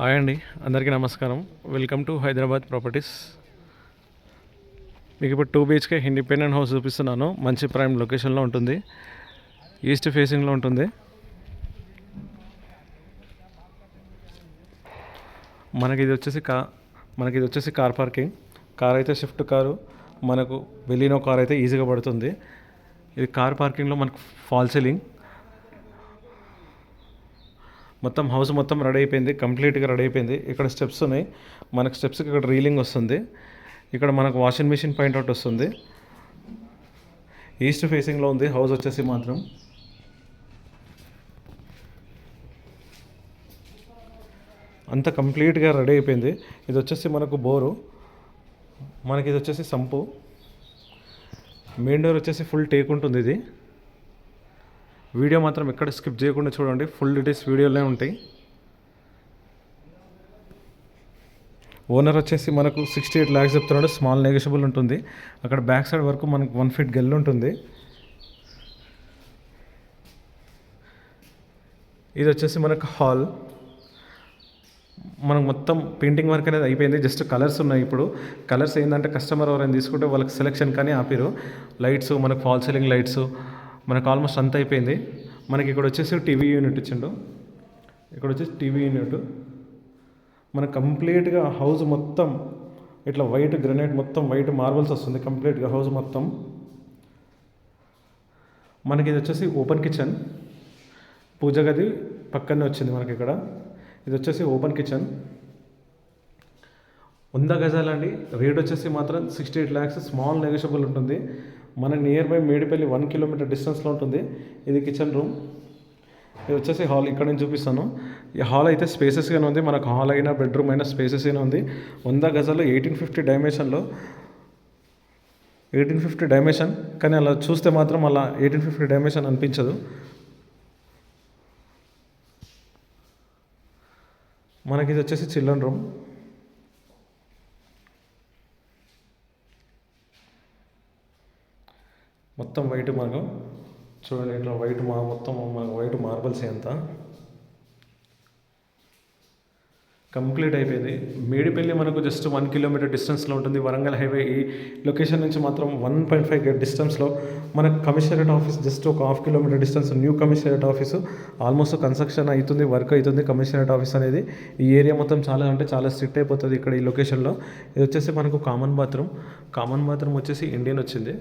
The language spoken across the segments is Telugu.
హాయ్ అండి అందరికీ నమస్కారం. వెల్కమ్ టు హైదరాబాద్ ప్రాపర్టీస్ మీకు ఇప్పుడు టూ బిహెచ్కే ఇండిపెండెంట్ హౌస్ చూపిస్తున్నాను. మంచి ప్రైమ్ లొకేషన్లో ఉంటుంది. ఈస్ట్ ఫేసింగ్లో ఉంటుంది. మనకి ఇది వచ్చేసి కా మనకి ఇది వచ్చేసి కార్ పార్కింగ్ కార్ అయితే షిఫ్ట్ కారు. మనకు వెళ్ళిన కార్ అయితే ఈజీగా పడుతుంది. ఇది కార్ పార్కింగ్లో మనకు ఫాల్ సీలింగ్ మొత్తం హౌస్ మొత్తం రెడీ అయిపోయింది కంప్లీట్గా రెడీ అయిపోయింది. ఇక్కడ స్టెప్స్ ఉన్నాయి. మనకు స్టెప్స్కి ఇక్కడ రీలింగ్ వస్తుంది. ఇక్కడ మనకు వాషింగ్ మిషన్ పాయింట్ అవుట్ వస్తుంది. ఈస్ట్ ఫేసింగ్లో ఉంది హౌస్ వచ్చేసి మాత్రం. అంత కంప్లీట్గా రెడీ అయిపోయింది. ఇది వచ్చేసి మనకు బోరు. మనకి ఇది వచ్చేసి సంపు. మెయిన్ డోర్ వచ్చేసి ఫుల్ టేక్ ఉంటుంది ఇది. వీడియో మాత్రం ఎక్కడ స్కిప్ చేయకుండా చూడండి. ఫుల్ డీటెయిల్స్ వీడియోలోనే ఉంటాయి. ఓనర్ వచ్చేసి మనకు సిక్స్టీ ఎయిట్ ల్యాక్స్ చెప్తున్నాడు. స్మాల్ నెగోషియబుల్ ఉంటుంది. అక్కడ బ్యాక్ సైడ్ వరకు మనకు వన్ ఫీట్ గెల్ ఉంటుంది. ఇది వచ్చేసి మనకు హాల్ మనకు మొత్తం పెయింటింగ్ వర్క్ అనేది అయిపోయింది. జస్ట్ కలర్స్ ఉన్నాయి ఇప్పుడు. కలర్స్ ఏంటంటే కస్టమర్ ఎవరైనా తీసుకుంటే వాళ్ళకి సెలెక్షన్ కానీ ఆపిరు. లైట్స్ మనకు ఫాల్ సీలింగ్ లైట్స్ మనకు ఆల్మోస్ట్ అంత అయిపోయింది. మనకి ఇక్కడ వచ్చేసి టీవీ యూనిట్ ఇచ్చిండు. ఇక్కడ వచ్చేసి టీవీ యూనిట్ మనకు కంప్లీట్గా హౌస్ మొత్తం ఇట్లా వైట్ గ్రనైట్ మొత్తం వైట్ మార్బల్స్ వస్తుంది కంప్లీట్గా హౌస్ మొత్తం. మనకి ఇది వచ్చేసి ఓపెన్ కిచెన్ పూజ గది పక్కనే వచ్చింది మనకి ఇక్కడ. ఇది వచ్చేసి ఓపెన్ కిచెన్ వంద గజాలండి. రేట్ వచ్చేసి మాత్రం sixty eight lakhs small negotiable ఉంటుంది. మన near by Medipalli one kilometre డిస్టెన్స్లో ఉంటుంది. ఇది కిచెన్ రూమ్ ఇది వచ్చేసి హాల్ ఇక్కడ నేను చూపిస్తాను. ఈ హాల్ అయితే స్పేసెస్గానే ఉంది. మనకు హాల్ అయినా బెడ్రూమ్ అయినా స్పేసెస్గానే ఉంది. వంద గజాలు ఎయిటీన్ ఫిఫ్టీ డైమెన్షన్లో ఎయిటీన్ ఫిఫ్టీ డైమెన్షన్ కానీ అలా చూస్తే మాత్రం అలా ఎయిటీన్ ఫిఫ్టీ డైమెన్షన్ అనిపించదు. మనకి ఇది వచ్చేసి చిల్డ్రన్ రూమ్ మొత్తం వైట్ మనకు చూడండి ఇట్లా వైట్ మా మొత్తం మనకు వైట్ మార్బల్స్ ఎంత. కంప్లీట్ అయిపోయింది. మేడిపల్లి మనకు జస్ట్ వన్ కిలోమీటర్ డిస్టెన్స్లో ఉంటుంది. వరంగల్ హైవే ఈ లొకేషన్ నుంచి మాత్రం వన్ పాయింట్ ఫైవ్ డిస్టెన్స్లో మనకు కమిషనరేట్ ఆఫీస్ జస్ట్ ఒక half kilometre distance new commissionerate office. Almost construction అవుతుంది వర్క్ అవుతుంది కమిషనరేట్ ఆఫీస్ అనేది. ఈ ఏరియా మొత్తం చాలా అంటే చాలా స్ట్రిక్ట్ అయిపోతుంది ఇక్కడ ఈ లొకేషన్లో. ఇది వచ్చేసి మనకు కామన్ బాత్రూమ్ కామన్ బాత్రూమ్ వచ్చేసి ఇండియన్ వచ్చింది.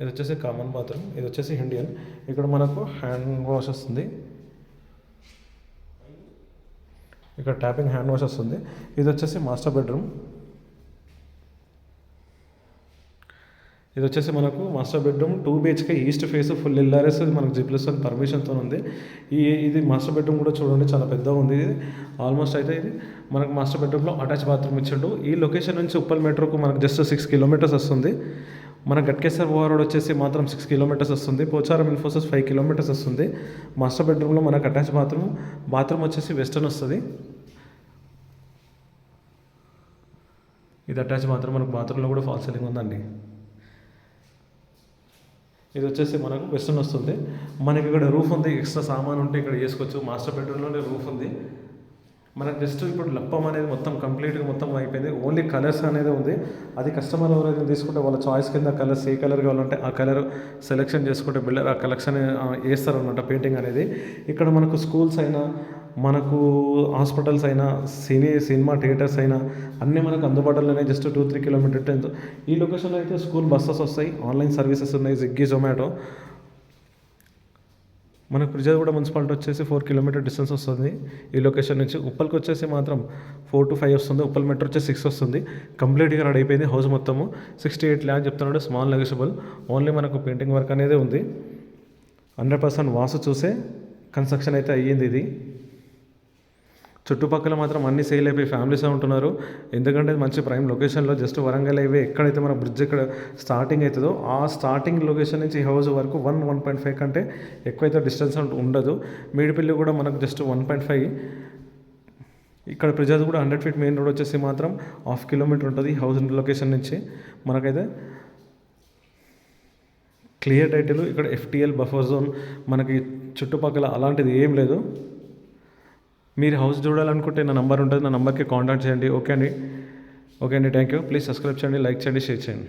ఇది వచ్చేసి కామన్ బాత్రూమ్ ఇది వచ్చేసి ఇండియన్ ఇక్కడ మనకు హ్యాండ్ వాష్ వస్తుంది. ఇక్కడ ట్యాపింగ్ హ్యాండ్ వాష్ వస్తుంది. ఇది వచ్చేసి మాస్టర్ బెడ్రూమ్ ఇది వచ్చేసి మనకు master bedroom two BHK east face full LRS మనకు జిప్లస్ పర్మిషన్తో ఉంది. ఈ ఇది మాస్టర్ బెడ్రూమ్ కూడా చూడండి చాలా పెద్దగా ఉంది. ఇది ఆల్మోస్ట్ అయితే ఇది మనకు మాస్టర్ బెడ్రూమ్లో అటాచ్ బాత్రూమ్ ఇచ్చిండు. ఈ లొకేషన్ నుంచి ఉప్పల్ మెట్రోకు మనకు జస్ట్ సిక్స్ కిలోమీటర్స్ వస్తుంది. మన గట్కేశ్వర్ ఓవర్ రోడ్ వచ్చేసి మాత్రం సిక్స్ కిలోమీటర్స్ వస్తుంది. పోచారం ఇన్ఫోసిస్ ఫైవ్ కిలోమీటర్స్ వస్తుంది. మాస్టర్ బెడ్రూమ్లో మనకు అటాచ్ బాత్రూమ్ బాత్రూమ్ వచ్చేసి వెస్టర్న్ వస్తుంది. ఇది అటాచ్ మాత్రం మనకు బాత్రూంలో కూడా ఫాల్ సీలింగ్ ఉందండి. ఇది వచ్చేసి మనకు వెస్టర్న్ వస్తుంది. మనకి ఇక్కడ రూఫ్ ఉంది. ఎక్స్ట్రా సామాన్ ఉంటే ఇక్కడ చేసుకోవచ్చు. మాస్టర్ బెడ్రూమ్లోనే రూఫ్ ఉంది. మనకు జస్ట్ ఇప్పుడు లప్పం అనేది మొత్తం కంప్లీట్గా మొత్తం అయిపోయింది. ఓన్లీ కలర్స్ అనేది ఉంది. అది కస్టమర్ ఎవరైతే తీసుకుంటే వాళ్ళ చాయిస్ కింద కలర్స్ ఏ కలర్ కావాలంటే ఆ కలర్ సెలెక్షన్ చేసుకుంటే బిల్డర్ ఆ కలెక్షన్ వేస్తారనమాట పెయింటింగ్ అనేది. ఇక్కడ మనకు స్కూల్స్ అయినా మనకు హాస్పిటల్స్ అయినా సినీ సినిమా థియేటర్స్ అయినా అన్నీ మనకు అందుబాటులోనే just two three kilometre tenth ఈ లొకేషన్లో అయితే స్కూల్ బస్సెస్ వస్తాయి. ఆన్లైన్ సర్వీసెస్ ఉన్నాయి. స్విగ్గీ జొమాటో మనకు కూడా మున్సిపాలిటీ వచ్చేసి ఫోర్ కిలోమీటర్ డిస్టెన్స్ వస్తుంది. ఈ లొకేషన్ నుంచి ఉప్పల్కి వచ్చేసి మాత్రం ఫోర్ టు ఫైవ్ వస్తుంది. ఉప్పల్ మెట్రో వచ్చేసి సిక్స్ వస్తుంది. కంప్లీట్గా రెడీ అయిపోయింది హౌస్ మొత్తము. సిక్స్టీ ఎయిట్ ల్యాక్ చెప్తున్నాడు స్మాల్ నెగోషియబుల్. ఓన్లీ మనకు పెయింటింగ్ వర్క్ అనేది ఉంది. హండ్రెడ్ పర్సెంట్ వాసు చూసే కన్స్ట్రక్షన్ అయితే అయ్యింది ఇది. చుట్టుపక్కల మాత్రం అన్ని సేల్ అయిపోయి ఫ్యామిలీస్ ఉంటున్నారు. ఎందుకంటే మంచి ప్రైమ్ లొకేషన్లో జస్ట్ వరంగల్ హైవే ఎక్కడైతే మన బ్రిడ్జ్ ఇక్కడ స్టార్టింగ్ అవుతుందో ఆ స్టార్టింగ్ లొకేషన్ నుంచి హౌస్ వరకు వన్ వన్ పాయింట్ ఫైవ్ కంటే ఎక్కువైతే డిస్టెన్స్ ఉండదు. మేడిపల్లి కూడా మనకు జస్ట్ వన్ పాయింట్ ఫైవ్ ఇక్కడ ప్రజాది కూడా హండ్రెడ్ ఫీట్ మెయిన్ రోడ్ వచ్చేసి మాత్రం హాఫ్ కిలోమీటర్ ఉంటుంది హౌస్ లొకేషన్ నుంచి. మనకైతే క్లియర్ టైటిల్ ఇక్కడ ఎఫ్టిఎల్ బఫర్ జోన్ మనకి చుట్టుపక్కల అలాంటిది ఏం లేదు. మీరు హౌస్ చూడాలనుకుంటే నా నంబర్ ఉంటుంది నా నంబర్కి కాంటాక్ట్ చేయండి. ఓకే అండి. ఓకే అండి థ్యాంక్ యూ. ప్లీజ్ సబ్స్క్రైబ్ చేయండి లైక్ చేయండి షేర్ చేయండి.